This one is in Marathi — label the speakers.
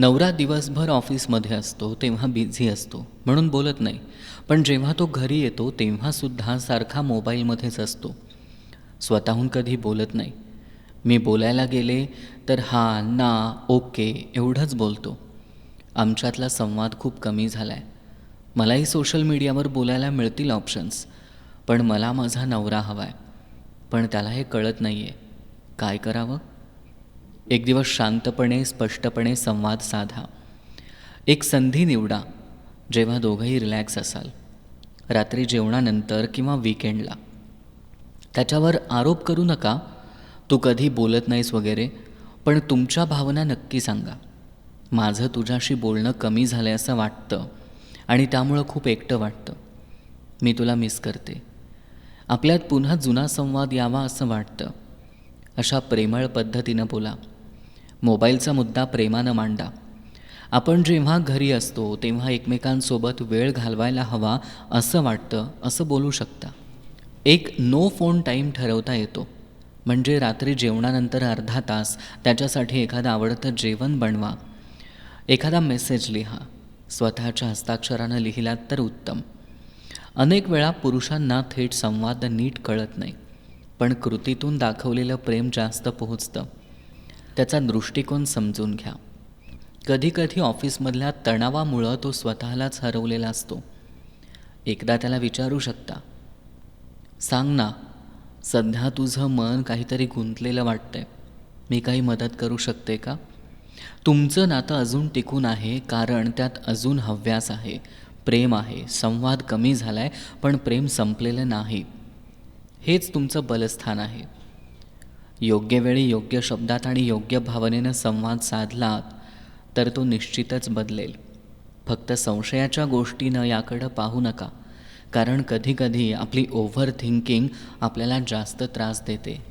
Speaker 1: नवरा दिवसभर ऑफिसमध्ये असतो तेव्हा बिझी असतो म्हणून बोलत नाही. पण जेव्हा तो घरी येतो तेव्हासुद्धा सारखा मोबाईलमध्येच असतो. स्वतःहून कधी बोलत नाही. मी बोलायला गेले तर हा ना ओके एवढंच बोलतो. आमच्यातला संवाद खूप कमी झाला आहे मलाही सोशल मीडियावर बोलायला मिळतील ऑप्शन्स पण मला माझा नवरा हवा आहे पण त्याला हे कळत नाही आहे काय करावं? एक दिवस शांतपणे स्पष्टपणे संवाद साधा. एक संधी निवडा जेव्हा दोघंही रिलॅक्स असाल. रात्री जेवणानंतर किंवा विकेंडला त्याच्यावर आरोप करू नका तू कधी बोलत नाहीस वगैरे पण तुमच्या भावना नक्की सांगा. माझं तुझ्याशी बोलणं कमी झालं आहे असं वाटतं आणि त्यामुळं खूप एकटं वाटतं. मी तुला मिस करते. आपल्यात पुन्हा जुना संवाद यावा असं वाटतं. अशा प्रेमळ पद्धतीनं बोला. मोबाईलचा मुद्दा प्रेमानं मांडा. आपण जेव्हा घरी असतो तेव्हा एकमेकांसोबत वेळ घालवायला हवा असं वाटतं असं बोलू शकता. एक नो फोन टाईम ठरवता येतो. म्हणजे रात्री जेवणानंतर अर्धा तास त्याच्यासाठी एखादं आवडतं जेवण बनवा. एखादा मेसेज लिहा. स्वतःच्या हस्ताक्षरानं लिहिलात तर उत्तम. अनेक वेळा पुरुषांना थेट संवाद नीट कळत नाही. पण कृतीतून दाखवलेलं प्रेम जास्त पोहोचतं. त्याचा दृष्टिकोन समजून घ्या. कधीकधी ऑफिसमधल्या तणावामुळं तो स्वतःलाच हरवलेला असतो. एकदा त्याला विचारू शकता. सांग ना सध्या तुझं मन काहीतरी गुंतलेलं वाटतंय. मी काही मदत करू शकते का? तुमचं नातं अजून टिकून आहे कारण त्यात अजून हव्यास आहे. प्रेम आहे संवाद कमी झाला आहे पण प्रेम संपलेलं नाही. हेच तुमचं बलस्थान आहे. योग्य वेळी योग्य शब्दात आणि योग्य भावनेनं संवाद साधला तर तो निश्चितच बदलेल. फक्त संशयाच्या गोष्टीनं याकडं पाहू नका कारण कधीकधी आपली ओव्हर थिंकिंग आपल्याला जास्त त्रास देते.